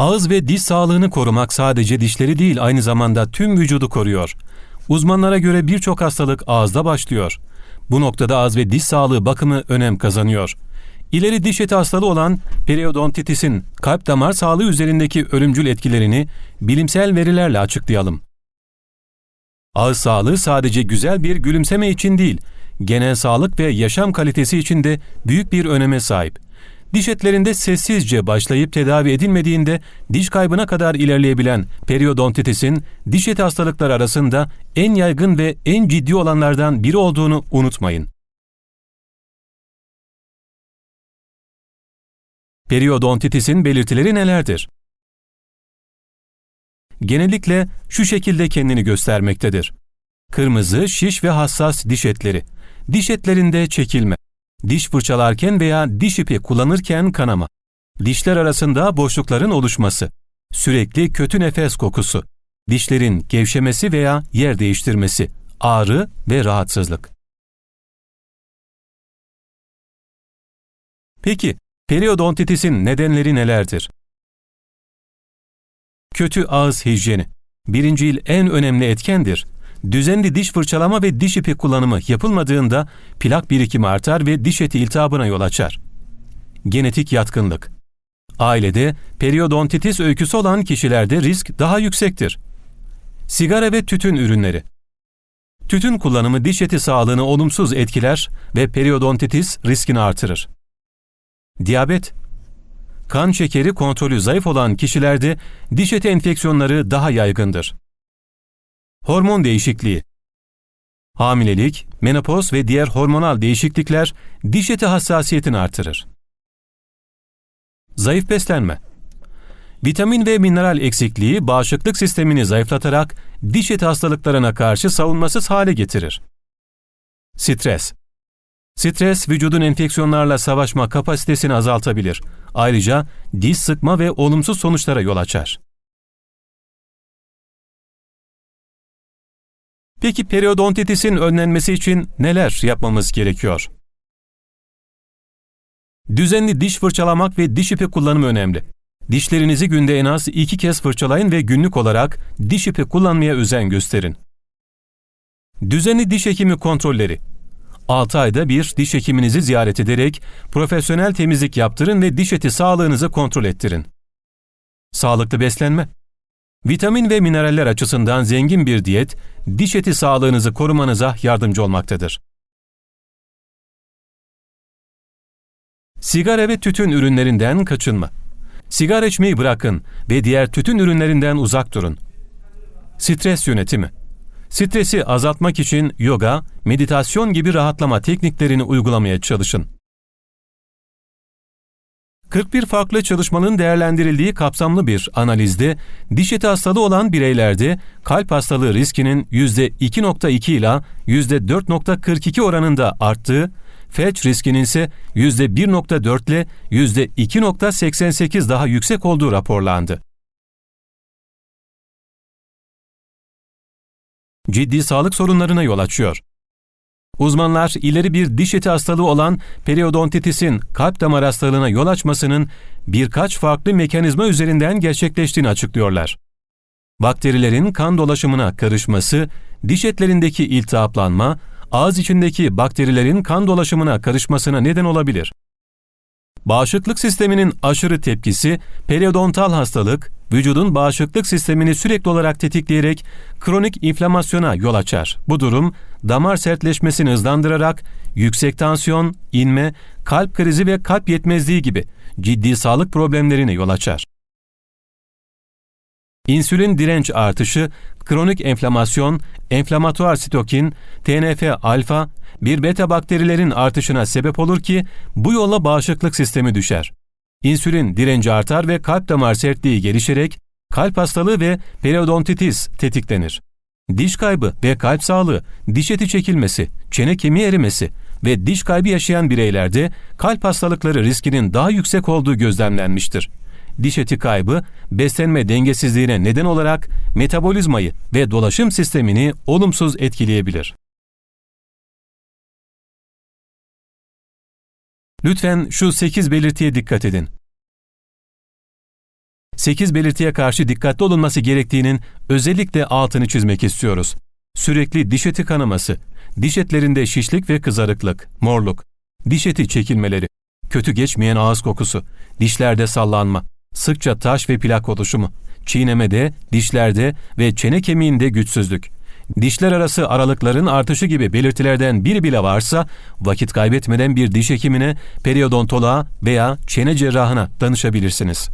Ağız ve diş sağlığını korumak sadece dişleri değil aynı zamanda tüm vücudu koruyor. Uzmanlara göre birçok hastalık ağızda başlıyor. Bu noktada ağız ve diş sağlığı bakımı önem kazanıyor. İleri diş eti hastalığı olan periodontitisin kalp damar sağlığı üzerindeki ölümcül etkilerini bilimsel verilerle açıklayalım. Ağız sağlığı sadece güzel bir gülümseme için değil, genel sağlık ve yaşam kalitesi için de büyük bir öneme sahip. Diş etlerinde sessizce başlayıp tedavi edilmediğinde diş kaybına kadar ilerleyebilen periodontitisin diş eti hastalıkları arasında en yaygın ve en ciddi olanlardan biri olduğunu unutmayın. Periodontitisin belirtileri nelerdir? Genellikle şu şekilde kendini göstermektedir. Kırmızı, şiş ve hassas diş etleri, diş etlerinde çekilme, diş fırçalarken veya diş ipi kullanırken kanama, dişler arasında boşlukların oluşması, sürekli kötü nefes kokusu, dişlerin gevşemesi veya yer değiştirmesi, ağrı ve rahatsızlık. Peki, periodontitisin nedenleri nelerdir? Kötü ağız hijyeni. Birincil en önemli etkendir. Düzenli diş fırçalama ve diş ipi kullanımı yapılmadığında plak birikimi artar ve diş eti iltihabına yol açar. Genetik yatkınlık. Ailede periodontitis öyküsü olan kişilerde risk daha yüksektir. Sigara ve tütün ürünleri. Tütün kullanımı diş eti sağlığını olumsuz etkiler ve periodontitis riskini artırır. Diyabet kan şekeri kontrolü zayıf olan kişilerde diş eti enfeksiyonları daha yaygındır. Hormon değişikliği Hamilelik, menopoz ve diğer hormonal değişiklikler diş eti hassasiyetini artırır. Zayıf beslenme Vitamin ve mineral eksikliği bağışıklık sistemini zayıflatarak diş eti hastalıklarına karşı savunmasız hale getirir. Stres Stres vücudun enfeksiyonlarla savaşma kapasitesini azaltabilir. Ayrıca diş sıkma ve olumsuz sonuçlara yol açar. Peki periodontitisin önlenmesi için neler yapmamız gerekiyor? Düzenli diş fırçalamak ve diş ipi kullanımı önemli. Dişlerinizi günde en az iki kez fırçalayın ve günlük olarak diş ipi kullanmaya özen gösterin. Düzenli diş hekimi kontrolleri 6 ayda bir diş hekiminizi ziyaret ederek profesyonel temizlik yaptırın ve diş eti sağlığınızı kontrol ettirin. Sağlıklı beslenme. Vitamin ve mineraller açısından zengin bir diyet, diş eti sağlığınızı korumanıza yardımcı olmaktadır. Sigara ve tütün ürünlerinden kaçınma. Sigara içmeyi bırakın ve diğer tütün ürünlerinden uzak durun. Stres yönetimi. Stresi azaltmak için yoga, meditasyon gibi rahatlama tekniklerini uygulamaya çalışın. 41 farklı çalışmanın değerlendirildiği kapsamlı bir analizde diş eti hastalığı olan bireylerde kalp hastalığı riskinin %2.2 ila %4.42 oranında arttığı, felç riskinin ise %1.4 ile %2.88 daha yüksek olduğu raporlandı. ciddi sağlık sorunlarına yol açıyor. Uzmanlar ileri bir diş eti hastalığı olan periodontitisin kalp damar hastalığına yol açmasının birkaç farklı mekanizma üzerinden gerçekleştiğini açıklıyorlar. Bakterilerin kan dolaşımına karışması, diş etlerindeki iltihaplanma, ağız içindeki bakterilerin kan dolaşımına karışmasına neden olabilir. Bağışıklık sisteminin aşırı tepkisi, periodontal hastalık, vücudun bağışıklık sistemini sürekli olarak tetikleyerek kronik inflamasyona yol açar. Bu durum damar sertleşmesini hızlandırarak yüksek tansiyon, inme, kalp krizi ve kalp yetmezliği gibi ciddi sağlık problemlerine yol açar. İnsülin direnç artışı, kronik enflamasyon, enflamatuar sitokin, TNF-alfa, bir beta bakterilerin artışına sebep olur ki bu yolla bağışıklık sistemi düşer. İnsülin direnci artar ve kalp damar sertliği gelişerek kalp hastalığı ve periodontitis tetiklenir. Diş kaybı ve kalp sağlığı, diş eti çekilmesi, çene kemiği erimesi ve diş kaybı yaşayan bireylerde kalp hastalıkları riskinin daha yüksek olduğu gözlemlenmiştir. Diş eti kaybı, beslenme dengesizliğine neden olarak metabolizmayı ve dolaşım sistemini olumsuz etkileyebilir. Lütfen şu 8 belirtiye dikkat edin. 8 belirtiye karşı dikkatli olunması gerektiğinin özellikle altını çizmek istiyoruz. Sürekli diş eti kanaması, diş etlerinde şişlik ve kızarıklık, morluk, diş eti çekilmeleri, kötü geçmeyen ağız kokusu, dişlerde sallanma, sıkça taş ve plak oluşumu, çiğnemede, dişlerde ve çene kemiğinde güçsüzlük, dişler arası aralıkların artışı gibi belirtilerden biri bile varsa vakit kaybetmeden bir diş hekimine, periodontoloğa veya çene cerrahına danışabilirsiniz.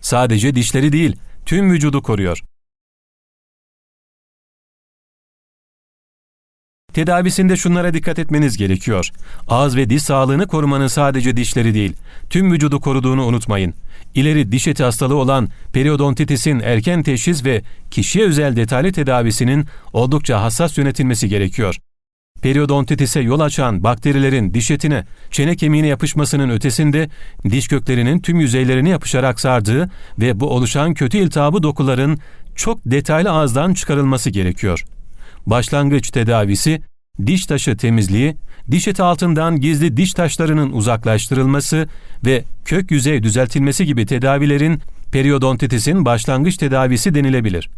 Sadece dişleri değil, tüm vücudu koruyor. Tedavisinde şunlara dikkat etmeniz gerekiyor. Ağız ve diş sağlığını korumanın sadece dişleri değil, tüm vücudu koruduğunu unutmayın. İleri diş eti hastalığı olan periodontitisin erken teşhis ve kişiye özel detaylı tedavisinin oldukça hassas yönetilmesi gerekiyor. Periodontitise yol açan bakterilerin diş etine, çene kemiğine yapışmasının ötesinde diş köklerinin tüm yüzeylerine yapışarak sardığı ve bu oluşan kötü iltihabı dokuların çok detaylı ağızdan çıkarılması gerekiyor. Başlangıç tedavisi, diş taşı temizliği, diş eti altından gizli diş taşlarının uzaklaştırılması ve kök yüzey düzeltilmesi gibi tedavilerin periodontitisin başlangıç tedavisi denilebilir.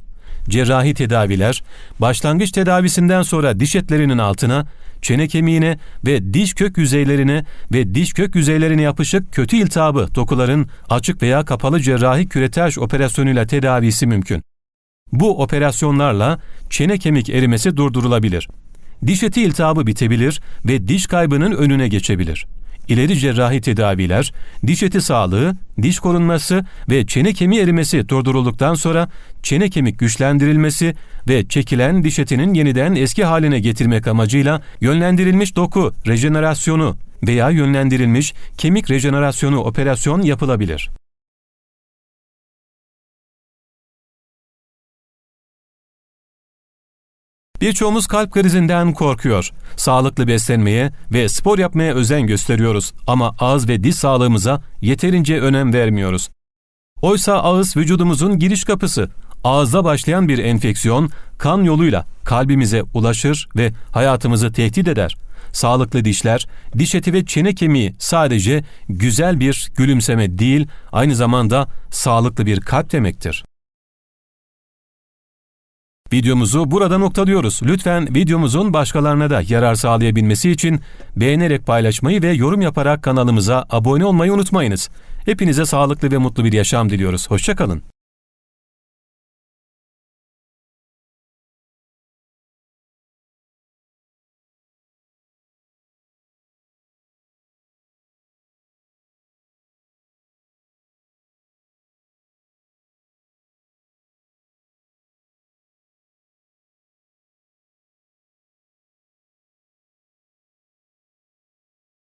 Cerrahi tedaviler, başlangıç tedavisinden sonra diş etlerinin altına, çene kemiğine ve diş kök yüzeylerine ve diş kök yüzeylerine yapışık kötü iltihabı dokuların açık veya kapalı cerrahi küretaj operasyonuyla tedavisi mümkün. Bu operasyonlarla çene kemik erimesi durdurulabilir. Diş eti iltihabı bitebilir ve diş kaybının önüne geçebilir. İleri cerrahi tedaviler, diş eti sağlığı, diş korunması ve çene kemiği erimesi durdurulduktan sonra çene kemik güçlendirilmesi ve çekilen diş etinin yeniden eski haline getirmek amacıyla yönlendirilmiş doku rejenerasyonu veya yönlendirilmiş kemik rejenerasyonu operasyon yapılabilir. Birçoğumuz kalp krizinden korkuyor. Sağlıklı beslenmeye ve spor yapmaya özen gösteriyoruz ama ağız ve diş sağlığımıza yeterince önem vermiyoruz. Oysa ağız vücudumuzun giriş kapısı. Ağızda başlayan bir enfeksiyon kan yoluyla kalbimize ulaşır ve hayatımızı tehdit eder. Sağlıklı dişler, diş eti ve çene kemiği sadece güzel bir gülümseme değil, aynı zamanda sağlıklı bir kalp demektir. Videomuzu burada noktalıyoruz. Lütfen videomuzun başkalarına da yarar sağlayabilmesi için beğenerek paylaşmayı ve yorum yaparak kanalımıza abone olmayı unutmayınız. Hepinize sağlıklı ve mutlu bir yaşam diliyoruz. Hoşçakalın.